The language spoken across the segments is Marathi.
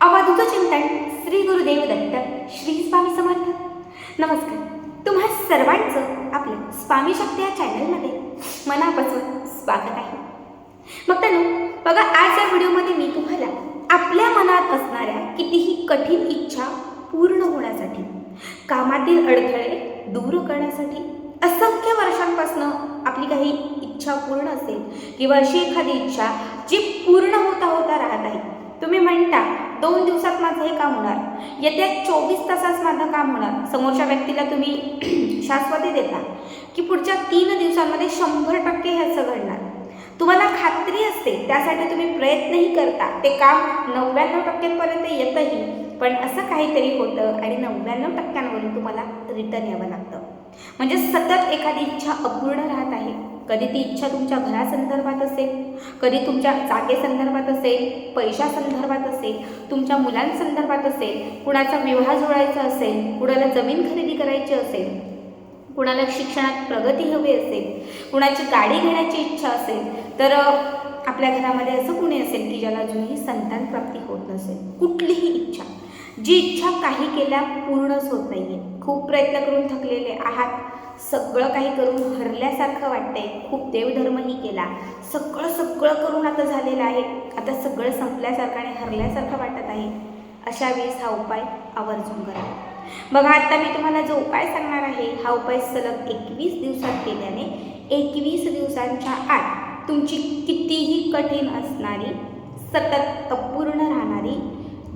आवाजूचं चिंतन श्री गुरुदेव दत्त श्री स्वामी समर्थ. नमस्कार. तुम्हा सर्वांचं आपल्या स्वामी शक्ती या चॅनलमध्ये मनापासून स्वागत आहे. मग त्यानं बघा आज या व्हिडिओमध्ये मी तुम्हाला आपल्या मनात असणाऱ्या कितीही कठीण इच्छा पूर्ण होण्यासाठी कामातील अडथळे दूर करण्यासाठी असंख्य वर्षांपासून आपली काही इच्छा पूर्ण असेल किंवा अशी एखादी इच्छा जी पूर्ण होता होता राहत आहे. तुम्ही म्हणता दोन दिवसात माझं हे काम होणार. येत्या चोवीस तासात माझं काम होणार. समोरच्या व्यक्तीला तुम्ही शाश्वती देता की पुढच्या तीन दिवसांमध्ये शंभर टक्के हे असं घडणार. तुम्हाला खात्री असते त्यासाठी तुम्ही प्रयत्नही करता. ते काम नव्याण्णव टक्क्यांपर्यंत येतही पण असं काहीतरी होतं आणि नव्याण्णव टक्क्यांवरून तुम्हाला रिटर्न यावं लागतं. म्हणजे सतत एखादी इच्छा अपूर्ण राहत आहे. कधी ती इच्छा तुमच्या घरासंदर्भात असेल कधी तुमच्या जागेसंदर्भात असेल पैशासंदर्भात असेल तुमच्या मुलांसंदर्भात असेल कुणाचा विवाह जोडायचा असेल कुणाला जमीन खरेदी करायची असेल कुणाला शिक्षणात प्रगती हवी असेल कुणाची गाडी घेण्याची इच्छा असेल तर आपल्या घरामध्ये असं कुणी असेल की ज्याला अजूनही संतान प्राप्ती होत नसेल. कुठलीही इच्छा. जी इच्छा काही केल्या पूर्णच होत नाही आहे खूप प्रयत्न करून थकलेले आहात. सगळं काही करून हरल्यासारखं वाटतंय. खूप देवधर्मही केला. सगळं सगळं करून आता झालेलं आहे. आता सगळं संपल्यासारखं आणि हरल्यासारखं वाटत आहे. अशा वेळेस हा उपाय आवर्जून करा. बघा आता मी तुम्हाला जो उपाय सांगणार आहे हा उपाय सलग एकवीस दिवसात केल्याने एकवीस दिवसांच्या आत तुमची कितीही कठीण असणारी सतत अपूर्ण राहणारी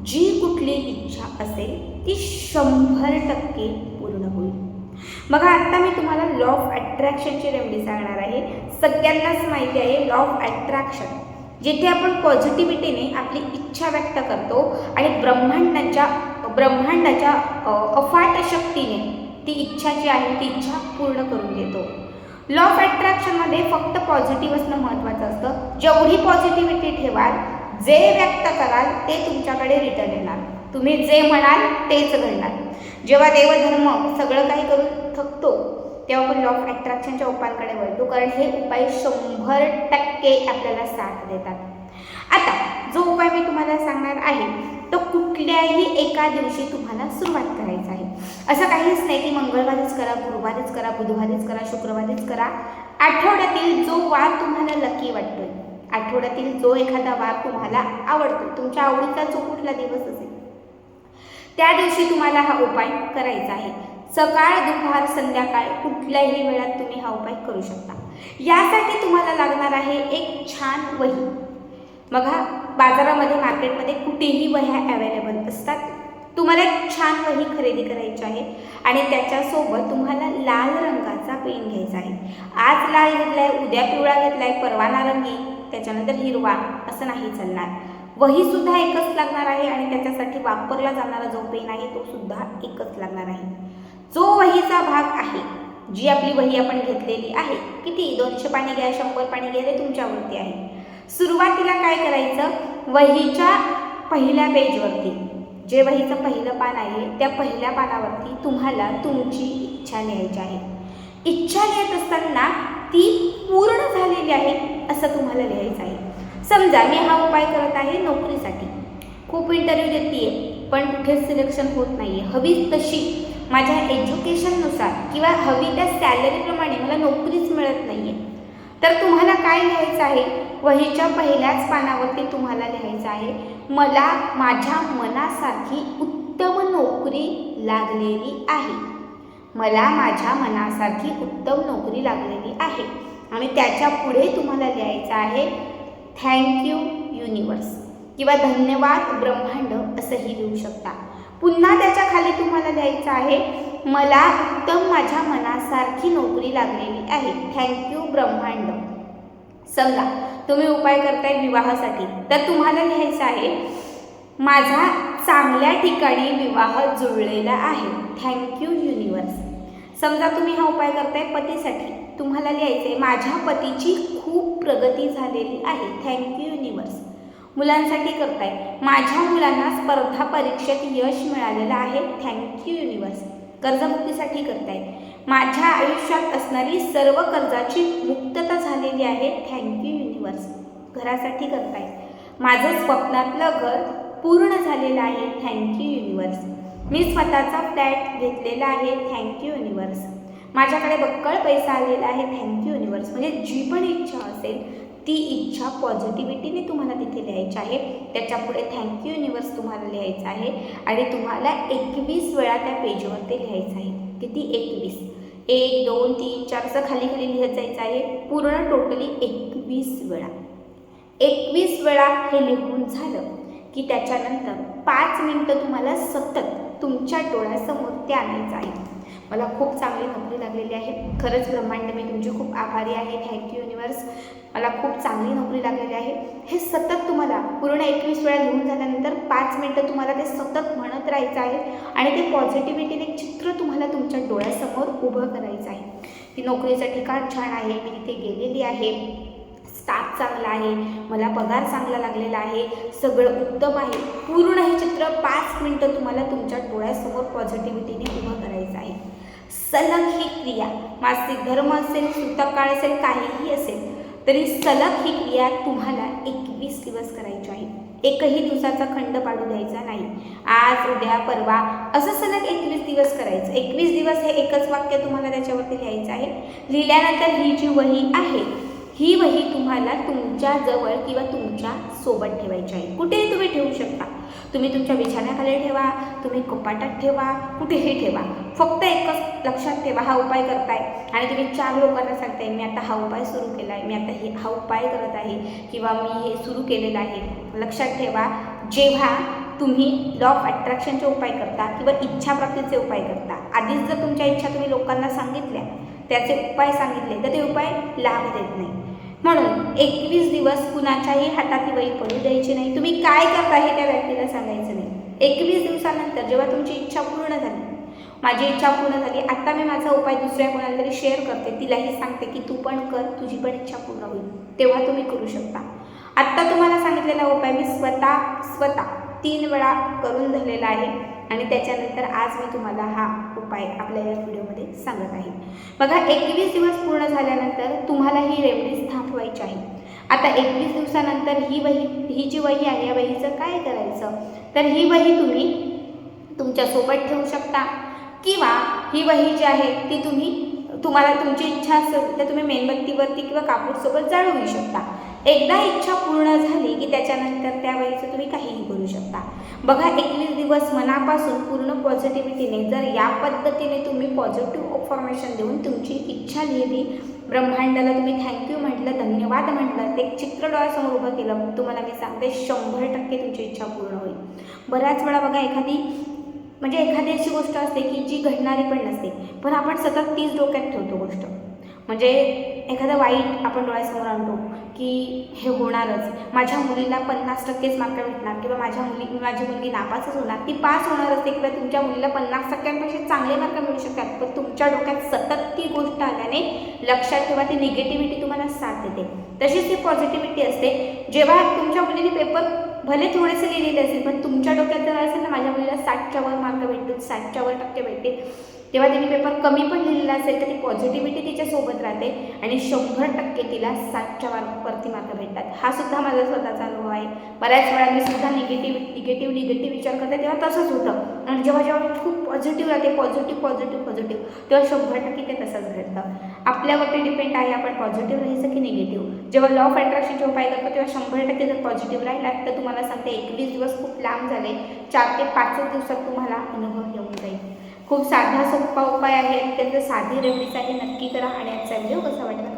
जी कुठली इच्छा असेल ती शंभर टक्के पूर्ण होईल. बघा आत्ता मी तुम्हाला लॉ ऑफ अट्रॅक्शनची रेमेडी सांगणार आहे. सगळ्यांनाच माहिती आहे लॉ ऑफ अट्रॅक्शन जिथे आपण पॉझिटिव्हिटीने आपली इच्छा व्यक्त करतो आणि ब्रह्मांडाच्या ब्रह्मांडाच्या अफाट शक्तीने ती इच्छा जी आहे ती इच्छा पूर्ण करून देतो. लॉ ऑफ अट्रॅक्शनमध्ये फक्त पॉझिटिव्ह असणं महत्त्वाचं असतं. जेवढी पॉझिटिव्हिटी ठेवाल जे व्यक्त कराल ते तुमच्याकडे रिटर्न येणार. तुम्ही जे म्हणाल तेच घडणार. जेव्हा देवधर्म सगळं काही करून थकतो तेव्हा आपण लॉ ऑफ अट्रॅक्शनच्या उपायांकडे वळतो कारण हे उपाय शंभर टक्के आपल्याला साथ देतात. आता जो उपाय मी तुम्हाला सांगणार आहे तो कुठल्याही एका दिवशी तुम्हाला सुरुवात करायचा आहे. असं काहीच नाही की मंगळवारीच करा गुरुवारीच करा बुधवारीच करा शुक्रवारीच करा. आठवड्यातील जो वार तुम्हाला लकी वाटतोय आठवड्यातील जो एखादा वार तुम्हाला आवडतो तुमच्या आवडीचा जो कुठला दिवस असेल त्या दिवशी तुम्हाला हा उपाय करायचा आहे. सकाळ दुपार संध्याकाळ कुठल्याही वेळात तुम्ही हा उपाय करू शकता. यासाठी तुम्हाला लागणार आहे एक छान वही. बघा बाजारामध्ये मार्केटमध्ये कुठेही वह्या अवेलेबल असतात. तुम्हाला एक छान वही खरेदी करायची आहे आणि त्याच्यासोबत तुम्हाला लाल रंगाचा पेन घ्यायचा आहे. आज लाल घेतलाय उद्या पिवळा घेतलाय परवा नारंगी त्याच्यानंतर हिरवा असं नाही चालणार. वही सुद्धा एकच लागणार आहे आणि त्याच्यासाठी वापरला जाणारा जो पेन आहे तो सुद्धा एकच लागणार आहे. जो वहीचा भाग आहे जी आपली वही आपण घेतलेली आहे किती? दोनशे पाणी घ्या शंभर पाणी घ्या ते तुमच्यावरती आहे. सुरुवातीला काय करायचं? वहीच्या पहिल्या पेजवरती जे वहीचं पहिलं पान आहे त्या पहिल्या पानावरती तुम्हाला तुमची इच्छा लिहायची आहे. इच्छा लिहित असताना ती पूर्ण झालेली आहे असं तुम्हाला लिहायचं आहे. समजा मी हा उपाय करत आहे नोकरीसाठी. खूप इंटरव्ह्यू देते पण कुठेच सिलेक्शन होत नाही आहे हवी तशी माझ्या एज्युकेशननुसार किंवा हवी त्या सॅलरीप्रमाणे मला नोकरीच मिळत नाही आहे तर तुम्हाला काय लिहायचं आहे? वहीच्या पहिल्याच पानावरती तुम्हाला लिहायचं आहे मला माझ्या मनासारखी उत्तम नोकरी लागलेली आहे. मला माझ्या मनासारखी उत्तम नोकरी लागलेली आहे. आणि त्याच्या पुढे तुम्हाला लिहायचं आहे थँक्यू युनिवर्स किंवा धन्यवाद ब्रह्मांड असंही लिहू शकता. पुन्हा त्याच्याखाली तुम्हाला लिहायचं आहे मला उत्तम माझ्या मनासारखी नोकरी लागलेली आहे. थँक्यू ब्रह्मांड. समजा तुम्ही उपाय करताय विवाहासाठी. तर तुम्हाला लिहायचं आहे माझा चांगल्या ठिकाणी विवाह जुळलेला आहे. थँक्यू युनिवर्स समजा तुम्ही हा उपाय करताय पतीसाठी. तुम्हाला लिहायचं आहे माझ्या पतीची खूप प्रगती झालेली आहे. थँक्यू युनिवर्स मुलांसाठी करताय. माझ्या मुलांना स्पर्धा परीक्षेत यश मिळालेलं आहे. थँक्यू युनिवर्स कर्जमुक्तीसाठी करताय. माझ्या आयुष्यात असणारी सर्व कर्जाची मुक्तता झालेली आहे. थँक्यू युनिवर्स घरासाठी करताय. माझं स्वप्नातलं घर पूर्ण झालेलं आहे. थँक्यू युनिवर्स मी स्वतःचा फ्लॅट घेतलेला आहे. थँक्यू युनिवर्स माझ्याकडे बक्कळ पैसा आलेला आहे. थँक्यू युनिवर्स म्हणजे जी पण इच्छा असेल ती इच्छा पॉझिटिव्हिटीने तुम्हाला तिथे लिहायची आहे. त्याच्यापुढे थँक्यू युनिवर्स तुम्हाला लिहायचं आहे. आणि तुम्हाला एकवीस वेळा त्या पेजवर ते लिहायचं आहे. किती? एकवीस. एक दोन तीन चार असं खाली खाली लिहत जायचं आहे. पूर्ण टोटली एकवीस वेळा. एकवीस वेळा हे लिहून झालं की त्याच्यानंतर पाच मिनटं तुम्हाला सतत तुमच्या डोळ्यासमोर ते आणायचं आहे. मला खूप चांगली नोकरी लागलेली आहे. खरंच ब्रह्मांड मी तुमची खूप आभारी आहे. थँक्यू युनिवर्स मला खूप चांगली नोकरी लागलेली आहे. हे सतत तुम्हाला पूर्ण एकवीस वेळा लिहून झाल्यानंतर पाच मिनटं तुम्हाला ते सतत म्हणत राहायचं आहे आणि ते पॉझिटिव्हिटीने चित्र तुम्हाला तुमच्या डोळ्यासमोर उभं करायचं आहे. ती नोकरीचं ठिकाण छान आहे. मी तिथे गेलेली आहे. स्टाफ चांगला आहे. मला पगार चांगला लागलेला आहे. सगळं उत्तम आहे. पूर्ण हे चित्र पाच मिनटं तुम्हाला तुमच्या डोळ्यासमोर पॉझिटिव्हिटीने उभं करायचं आहे. सलग ही क्रिया. मासिक धर्म असेल सुतकाळ असेल काहीही असेल तरी सलग ही क्रिया तुम्हाला एकवीस दिवस करायची आहे. एकही दिवसाचा खंड पाडू द्यायचा नाही. आज उद्या परवा असं सलग एकवीस दिवस करायचं. एकवीस दिवस हे एकच वाक्य तुम्हाला त्याच्यावरती लिहायचं आहे. लिहिल्यानंतर ही जी वही आहे ही वही तुम्हाला तुमच्याजवळ किंवा तुमच्यासोबत ठेवायची आहे. कुठेही तुम्ही ठेवू शकता. तुम्ही तुमच्या बिछाण्याखाली ठेवा तुम्ही कपाटात ठेवा कुठेही ठेवा. फक्त एकच लक्षात ठेवा हा उपाय करताय. आणि तुम्ही चार लोकांना सांगताय मी आता हा उपाय सुरू केला आहे मी आता हे हा उपाय करत आहे किंवा मी हे सुरू केलेलं आहे. लक्षात ठेवा जेव्हा तुम्ही लॉ ऑफ अट्रॅक्शनचे उपाय करता किंवा इच्छाप्राप्तीचे उपाय करता आधीच जर तुमच्या इच्छा तुम्ही लोकांना सांगितल्या त्याचे उपाय सांगितले तर ते उपाय लाभ देत नाही. म्हणून एकवीस दिवस कुणाच्याही हातात ही वही पडू द्यायची नाही. तुम्ही काय करता हे त्या व्यक्तीला सांगायचं नाही. एकवीस दिवसानंतर जेव्हा तुमची इच्छा पूर्ण झाली माझी इच्छा पूर्ण झाली आता मी माझा उपाय दुसऱ्या कोणाला तरी शेअर करते तिलाही सांगते की तू पण कर तुझी पण इच्छा पूर्ण होईल. तेव्हा तुम्ही करू शकता. आत्ता तुम्हाला सांगितलेला उपाय मी स्वतः स्वतः तीन वेळा करून झालेला आहे. आणि त्याच्यानंतर आज मी तुम्हाला हा उपाय आपल्या या व्हिडिओमध्ये सांगत आहे. बघा एकवीस दिवस पूर्ण झाल्यानंतर तुम्हाला ही रेमडीज थांबवायची आहे. आता एकवीस दिवसानंतर ही वही ही जी वही आहे या वहीचं काय करायचं? तर ही वही तुम्ही तुमच्यासोबत ठेवू शकता. किंवा ही वही जी आहे ती तुम्ही तुम्हाला तुमची इच्छा असेल तर तुम्ही मेणबत्तीवरती किंवा कापूरसोबत जाळवू शकता. एकदा इच्छा पूर्ण झाली की त्याच्यानंतर त्या वहीचं तुम्ही काहीही करू शकता. बघा एकवीस दिवस मनापासून पूर्ण पॉझिटिव्हिटीने जर या पद्धतीने तुम्ही पॉझिटिव्ह ऑफॉर्मेशन देऊन तुमची इच्छा लिहिली ब्रह्मांडाला तुम्ही थँक्यू म्हटलं धन्यवाद म्हटलं ते एक चित्र डोळ्यासमोर उभं केलं तुम्हाला मी सांगते शंभर टक्के तुमची इच्छा पूर्ण होईल. बऱ्याच वेळा बघा एखादी म्हणजे एखादी अशी गोष्ट असते की जी घडणारी पण नसते पण आपण सतत तीच डोक्यात ठेवतो गोष्ट. म्हणजे एखादं वाईट आपण डोळ्यासमोर आणतो की हे होणारच. माझ्या मुलीला पन्नास टक्केच मार्क भेटणार किंवा माझ्या मुली माझी मुलगी नापासच होणार. ती पास होणार असते किंवा तुमच्या मुलीला पन्नास टक्क्यांपेक्षा चांगले मार्क मिळू शकतात. पण तुमच्या डोक्यात सतत ती गोष्ट आल्याने लक्षात ठेवा ती निगेटिव्हिटी तुम्हाला साथ देते. तशीच ती पॉझिटिव्हिटी असते. जेव्हा तुमच्या मुलीने पेपर भले थोडेसे लिहिलेले असेल पण तुमच्या डोक्यात जर असेल ना माझ्या मुलीला साठच्या वर मार्क भेटतील साठच्या वर टक्के भेटतील. तेव्हा तिने पेपर कमी पण लिहिलेला असेल तर ती पॉझिटिव्हिटी तिच्यासोबत राहते आणि शंभर टक्के तिला सातच्या वर वरती मार्क भेटतात. हा सुद्धा माझा स्वतःचा अनुभव आहे. बऱ्याच वेळा मी सुद्धा निगेटिव्ह निगेटिव्ह निगेटिव्ह विचार करते तेव्हा तसंच होतं. आणि जेव्हा जेव्हा खूप पॉझिटिव्ह राहते पॉझिटिव्ह पॉझिटिव्ह पॉझिटिव्ह तेव्हा शंभर टक्के ते तसंच घडतं. आपल्यावरती डिपेंड आहे आपण पॉझिटिव्ह राहायचं की निगेटिव्ह जेव्हा लॉ ऑफ जेव्हा उपाय करतो तेव्हा शंभर टक्के जर पॉझिटिव्ह राहिला तर तुम्हाला सांगते एकवीस दिवस खूप लांब झाले. चार ते पाचच दिवसात तुम्हाला अनुभव येऊन जाईल. खूप साधा सोपा उपाय आहे. अत्यंत साधी रेवडीच आहे. नक्की करा आणि आजचा व्हिडिओ कसा वाटला